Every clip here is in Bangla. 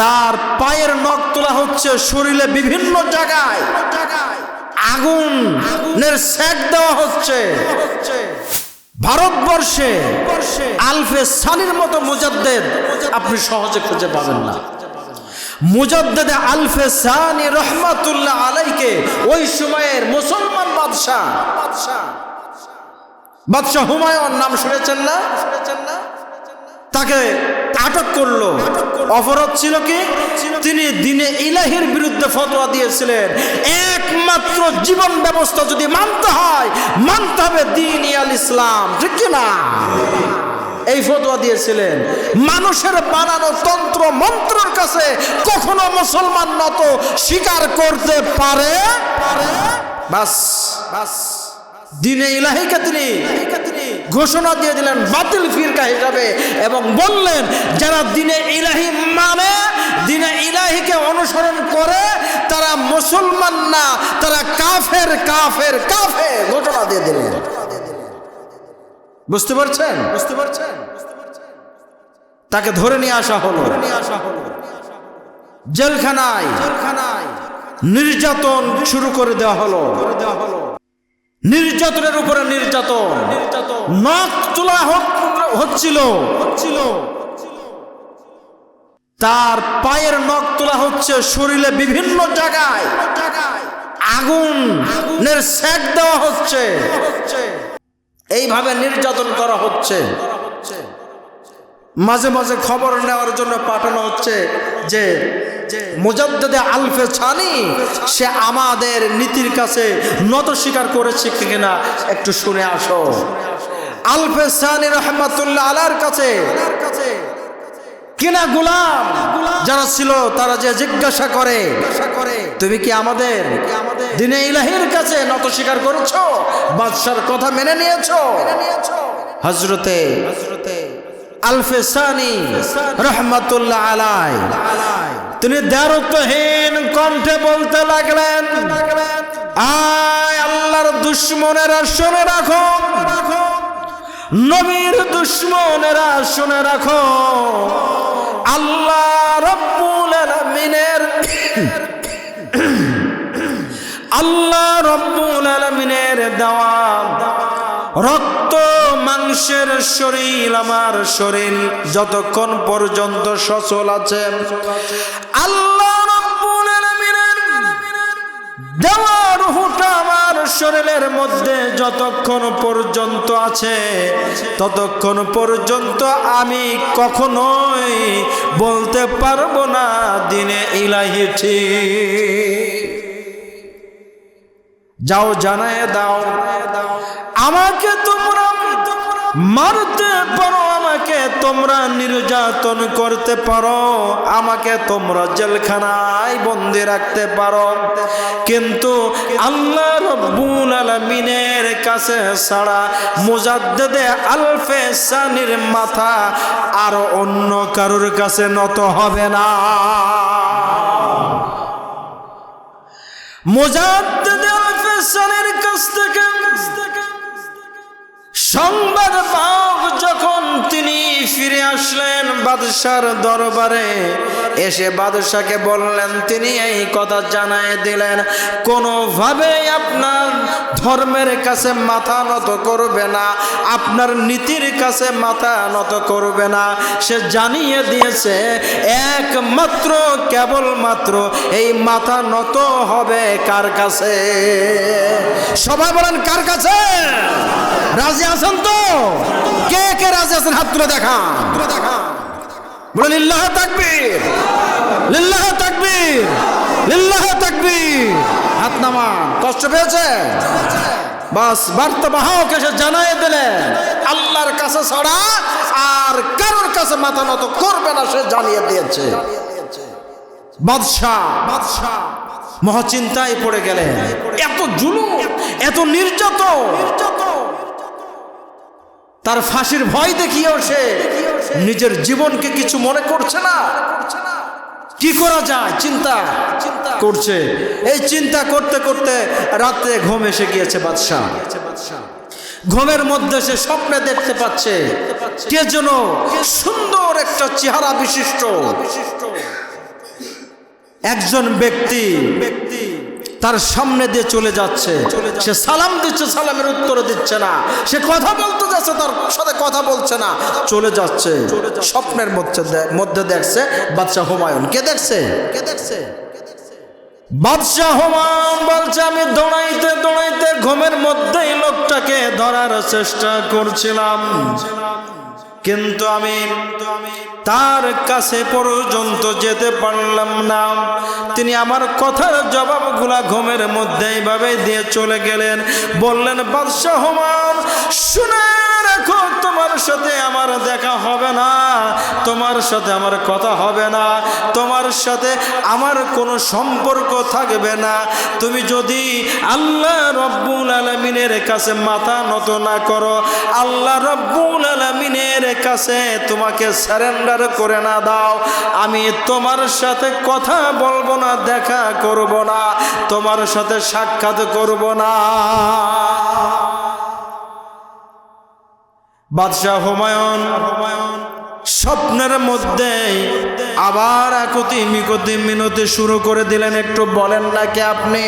তার পায়ের নখ তোলা হচ্ছে শরীরে বিভিন্ন জায়গায়। আগুন, আগুনের সেক দেওয়া হচ্ছে। ভারতবর্ষে আলফে সানির মতো মুজাদ্দেদ আপনি সহজে খুঁজে পাবেন না। মুজাদ্দেদে আলফে সানি রহমাতুল্লাহ আলাইকে ওই সময়ের মুসলমান বাদশাহ বাদশাহ হুমায়ুন, নাম শুনেছেন না শুনেছেন না? তাকে আটক করল। অপরাধ ছিল কি? তিনি দিনে ইলাহির বিরুদ্ধে ফতোয়া দিয়েছিলেন। একমাত্র জীবন ব্যবস্থা যদি মানতে হয়, মানতে হবে দিন ইয়াল ইসলাম, ঠিক না? এই ফতোয়া দিয়েছিলেন। মানুষের বানানো তন্ত্র, মন্ত্রের কাছে কখনো মুসলমান নত স্বীকার করতে পারে? বাস বাস। দিনে ইলাহিকে তিনি ঘোষণা দিয়ে দিলেন বাতিল ফিরকা হিসাবে এবং বললেন, যারা দিনে ইলাহি মানে দিনে ইলাহিকে অনুসরণ করে, তারা মুসলমান না, তারা কাফের কাফের, কাফে ঘোষণা দিয়ে দিলেন। বুঝতে পারছেন? বুঝতে পারছেন? তাকে ধরে নিয়ে আসা হলো। নিয়ে আসা জেলখানায় জেলখানায় নির্যাতন শুরু করে দেওয়া হলো করে দেওয়া হলো। নির্যাতনের উপরে নির্যাতন। নখ তোলা হচ্ছিল। হচ্ছিল। তার পায়ের নখ তোলা হচ্ছে শরীরে বিভিন্ন জায়গায়। আগুন। সেক দেওয়া হচ্ছে। এইভাবে নির্যাতন করা হচ্ছে। মাঝে মাঝে খবর নেওয়ার জন্য পাঠানো হচ্ছে যে মুজাদ্দেদে আলফে ছানি সে আমাদের নীতির কাছে নত স্বীকার করেছে কিনা একটু শুনে আসো। আলফে সানি রহমাতুল্লাহ আলার কাছে কিনা গুলাম যারা ছিল তারা যে জিজ্ঞাসা করে, তুমি কি আমাদের দিনে ইলাহির কাছে নত স্বীকার করেছ? বাদশার কথা মেনে নিয়েছো? হজরতে আলফে সানি রহমাতুল্লাহ আলাই তিনি দারুত্বহীন কণ্ঠে বলতে লাগলেন, আয় আল্লাহর দুশ্মনেরা, শুনে রাখো। নবীর দুশ্মনেরা, শুনে রাখো। আল্লাহ রব্বুল আলামিনের আল্লাহ রব্বুল আলামিনের দেওয়া রক্ত মাংসের শরীর আমার শরীর যতক্ষণ পর্যন্ত সচল আছে। আল্লাহ শরীরের মধ্যে যতক্ষণ পর্যন্ত আছে, ততক্ষণ পর্যন্ত আমি কখনোই বলতে পারব না, দিনে ইলাহি যাও জানায় দাও দাও। আমাকে তোমরা মারতে পারো, আমাকে তোমরা নির্যাতন করতে পারো, আমাকে তোমরা জেলখানায় বন্দি রাখতে পারো। কিন্তু আল্লাহ রব্বুল আলমিনের কাছে ছাড়া মুজাদ্দেদে আলফে সানির মাথা আর অন্য কারোর কাছে নত হবে না। মুজাদ্দেদে আলফে সানির কাছ থেকে সংবাদ পাওক যখন তিনি ফিরে আসলেন বাদশার দরবারে। এসে বাদশাকে বললেন, তিনি এই কথা জানায় দিলেন। কোনোভাবে আপনার ধর্মের কাছে মাথা নত করবে না, আপনার নীতির কাছে মাথা নত করবে না। সে জানিয়ে দিয়েছে, একমাত্র, কেবলমাত্র এই মাথা নত হবে কার কাছে? সবাই বলেন, কার কাছে? রাজি আছেন তো? কে কে রাজি আছেন? হাত তুলে দেখা তুলে দেখা বলে লিল্লাহ তাকবীর লিল্লাহ তাকবীর লিল্লাহ তাকবীর। কষ্ট পেয়েছে? বাস এসে জানাই দিলেন আল্লাহর কাছে আর কারোর কাছে মাথা করবে না, সে জানিয়ে দিয়েছে। বাদশাহ বাদশাহ মহাচিন্তায় পড়ে গেলেন এত জুলুম, এত নির্যাতন। তার ফাঁসির ভয় দেখিয়েও সে নিজের জীবনকে কিছু মনে করছে না। কি করা যায়? চিন্তা চিন্তা করছে। এই চিন্তা করতে করতে রাত্রে ঘুম এসে গিয়েছে বাদশাহ। ঘুমের মধ্যে সে স্বপ্নে দেখতে পাচ্ছে কে যেন সুন্দর একটা চেহারা বিশিষ্ট। একজন ব্যক্তি ব্যক্তি তার সামনে দিয়ে চলে যাচ্ছে। সে সালাম দিচ্ছে, সালামের উত্তর দিচ্ছে না। সে কথা বলতে যাচ্ছে, তার সাথে কথা বলছে না। চলে যাচ্ছে। স্বপ্নের মধ্যে মধ্যে দেখছে বাদশাহ হুমায়ুন। কে দেখছে? কে দেখছে? বাদশাহ বলছে, আমি দৌড়াইতে দৌড়াইতে ঘুমের মধ্যেই লোকটাকে ধরার চেষ্টা করছিলাম। কিন্তু আমি তার কাছে পর্যন্ত যেতে পারলাম না। তিনি আমার কথার জবাবগুলা ঘুমের মধ্যে এইভাবে দিয়ে চলে গেলেন। বললেন, বাদশাহ শুনে রাখো, তোমার সাথে আমার দেখা হবে না, তোমার সাথে আমার কথা হবে না, তোমার সাথে আমার কোনো সম্পর্ক থাকবে না। তুমি যদি আল্লাহ রব্বুল আলমিনের কাছে মাথা নত না করো, আল্লাহ রব্বুল আলমিনের কাছে তোমাকে সারেন্ডার করে না দাও। আমি তোমার সাথে কথা বলব না, দেখা করব না, তোমার সাথে সাক্ষাৎ করব না। বাদশাহ হুমায়ুন হুমায়ুন স্বপ্নের মধ্যে আবার একতি মিকতি মিনতি শুরু করে দিলেন, একটু বলেন নাকি আপনি?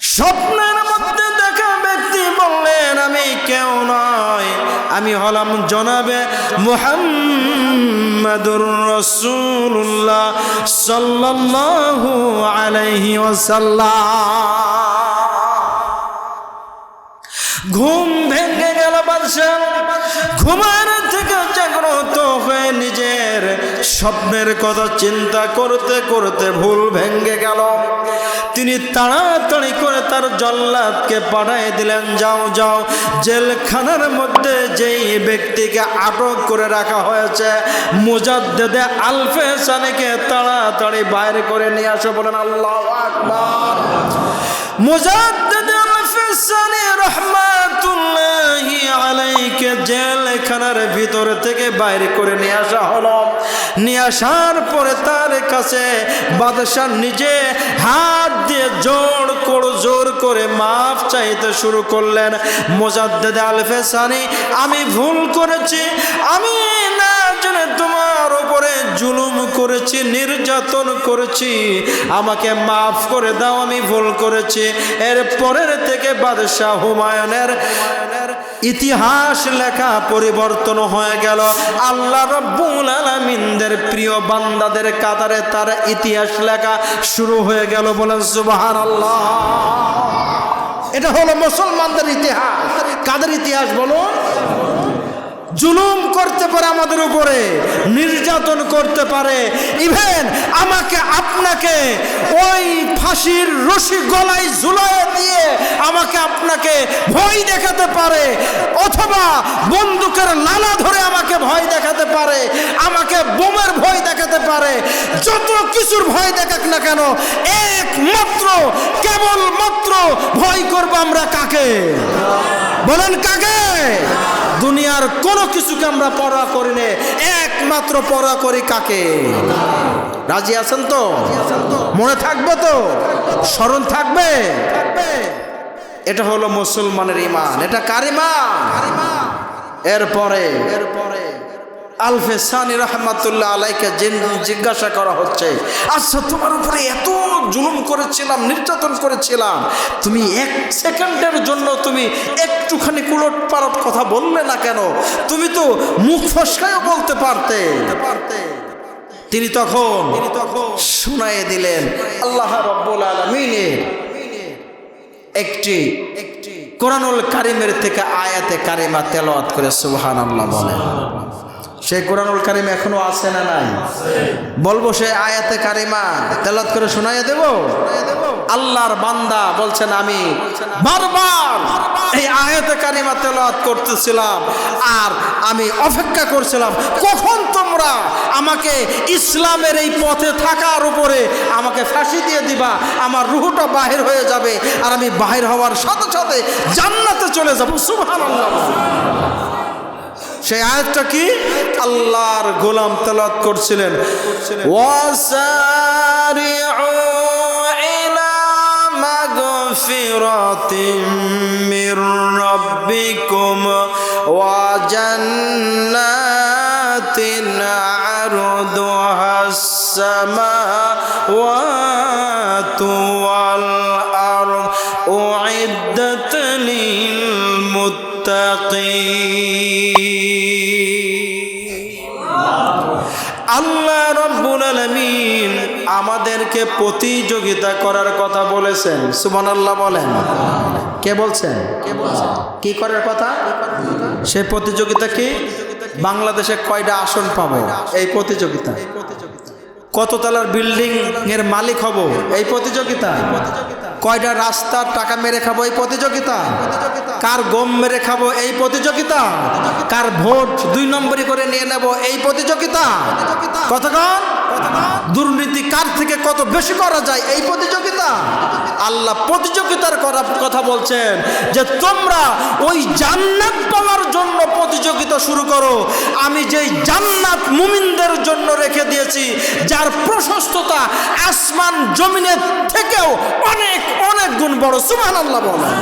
স্বপ্নের মধ্যে দেখা ব্যক্তি বললেন, আমি কেউ নয়। আমি হলাম জনাবে মুহাম্মাদুর রসুল্লাহ সাল্লাল্লাহু আলাইহি ওয়াসাল্লাম। ঘুম ভেঙে গেল বাদশাহ। ঘুমার থেকে জাগ্রত হয়ে নিজের স্বপ্নের কথা চিন্তা করতে করতে ভুল ভেঙে গেল। তিনি তাড়াতাড়ি করে তার জল্লাদকে পাঠিয়ে দিলেন, যাও যাও। জেলখানার মধ্যে যেই ব্যক্তিকে আটক করে রাখা হয়েছে, মুজাদ্দেদে আলফে সানিকে তাড়াতাড়ি বাইরে করে নিয়ে আসো বলেন, আল্লাহ আকবার। মুজাদ্দেদে আলফে সানি রহমাতুল্লাহি আলাইকে জেলখানার ভিতর থেকে বাইরে করে নিয়ে আসা হলো। নিয়ে আসার পরে তার কাছে বাদশাহ নিজে হাত দিয়ে জোর করে জোর করে মাফ চাইতে শুরু করলেন। মোজাদ্দেদ আলফেসানি, আমি ভুল করেছি? আমি না জেনে তোমার উপরে জুলুম করেছি, নির্যাতন করেছি। আমাকে মাফ করে দাও, আমি ভুল করেছি। এর পরের থেকে বাদশাহ হুমায়ুনের ইতিহাস লেখা পরিবর্তন হয়ে গেল। আল্লাহ রব্বুল আলমিনদের প্রিয় বান্দাদের কাতারে তার ইতিহাস লেখা শুরু হয়ে গেল বলেন সুবাহান আল্লাহ এটা হলো মুসলমানদের ইতিহাস। কাদের ইতিহাস বলুন? জুলুম করতে পারে আমাদের উপরে, নির্যাতন করতে পারে। ইভেন আমাকে আপনাকে ওই ফাঁসির রশি গলায় ঝুলায় দিয়ে আমাকে আপনাকে ভয় দেখাতে পারে, অথবা বন্দুকের লালা ধরে আমাকে ভয় দেখাতে পারে, আমাকে বোমের ভয় দেখাতে পারে। যত কিছুর ভয় দেখাক না কেন, একমাত্র, কেবলমাত্র ভয় করব আমরা কাকে? বলেন কাকে? দুনিয়ার কোনো কিছুকে আমরা পড়া করি না। একমাত্র পড়া করি কাকে? রাজি আছেন তো? মনে থাকবে তো? স্মরণ থাকবে? এটা হলো মুসলমানের ইমান এটা কারিমা এরপরে এরপরে। আলফে সানি রহমাতুল্লাহ আলাইকে জিন- জিজ্ঞাসা করা হচ্ছে আচ্ছা তোমার উপরে এত জুলুম করেছিলাম, নির্যাতন করেছিলাম, তুমি এক সেকেন্ডের জন্য তুমি একটুখানি কুলট পালট কথা বললে না কেন? তুমি তো মুখ ফসকায়ও বলতে পারতে। পারতে তিনি তখন তিনি তখন শুনাইয়ে দিলেন, আল্লাহ রব্বুল আলমিনের একটি একটি কোরআনুল কারিমের থেকে আয়াতে কারিমা তেলাওয়াত করে সুবহান আল্লাহ বলেন। সেই কোরআনুল কারিম এখনও আছে না নাই? বলব সে আয়াতে কারিমা। তেলাওয়াত করে শোনাইয়া দেব? আল্লাহর বান্দা বলছেন আমি। বারবার এই আয়াতে কারিমা তেলাওয়াত করতেছিলাম আর আমি অপেক্ষা করছিলাম, কখন তোমরা আমাকে ইসলামের এই পথে থাকার উপরে আমাকে ফাঁসি দিয়ে দিবা, আমার রুহটা বাহির হয়ে যাবে আর আমি বাহির হওয়ার সাথে সাথে জান্নাতে চলে যাব। সুবহানাল্লাহ। সেই আয়াতটা কি আল্লাহর গোলাম তেলাত করছিলেন ওয়াসারিউ ইলা মাগফিরাতিম মির রাব্বিকুম ওয়া জান্নাতিন আরদুহা السماوات আমাদেরকে প্রতিযোগিতা করার কথা বলেছেন। সুবহানাল্লাহ বলেন। কে বলছেন? কে করার কথা? সেই প্রতিযোগিতা কি? বাংলাদেশে কয়টা আসন পাবো? এই প্রতিযোগিতা। কত তলার বিল্ডিং এর মালিক হব? এই প্রতিযোগিতা। কয়টা রাস্তার টাকা মেরে খাব? এই প্রতিযোগিতা। কার গম মেরে খাব? এই প্রতিযোগিতা। কার ভোট দুই নম্বরই করে নিয়ে নেব? এই প্রতিযোগিতা। কতক্ষণ দুর্নীতি কার থেকে কত বেশি করা যায়? এই প্রতিযোগিতা। আল্লাহ প্রতিযোগিতার করা কথা বলছেন যে তোমরা ওই জান্নাত পাওয়ার জন্য প্রতিযোগিতা শুরু করো। আমি যেই জান্নাত মুমিনদের জন্য রেখে দিয়েছি, যার প্রশস্ততা আসমান জমিনের থেকেও অনেক অনেক গুণ বড়। সুমান আল্লাহ বলেন।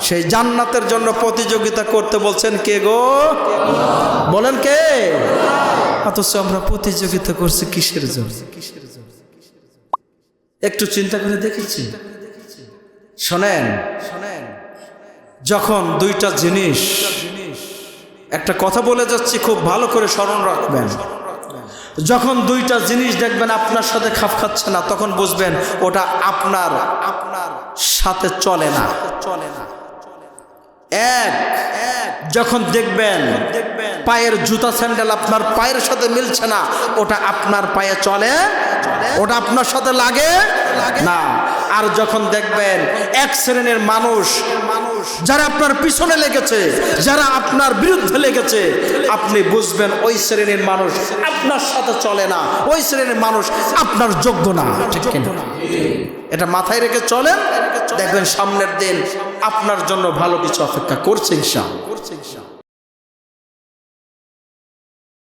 সেই জান্নাতের জন্য প্রতিযোগিতা করতে বলছেন কে গো? বলেন কে? অথচ আমরা প্রতিযোগিতা করছি কিসের জন্য? একটু চিন্তা করে দেখেছি। শোনেন শোনেন যখন দুইটা জিনিস, একটা কথা বলে যাচ্ছি, খুব ভালো করে স্মরণ রাখবেন। যখন দুইটা জিনিস দেখবেন আপনার সাথে খাপ খাচ্ছে না, তখন বুঝবেন ওটা আপনার আপনার সাথে চলে না চলে না। এক। যখন দেখবেন পায়ের জুতা স্যান্ডেল আপনার পায়ের সাথে মিলছে না ওটা আপনার পায়ে চলে? ওটা আপনার সাথে লাগে? না। আর যখন দেখবেন এক শ্রেণির মানুষ মানুষ যারা আপনার পিছনে লেগেছে যারা আপনার বিরুদ্ধে লেগেছে আপনি বুঝবেন ওই শ্রেণির মানুষ আপনার সাথে চলে না। ওই শ্রেণির মানুষ আপনার যোগ্য না? এটা মাথায় রেখে চলেন। দেখবেন সামনের দিন আপনার জন্য ভালো কিছু অপেক্ষা করছে ইনশাআল্লাহ।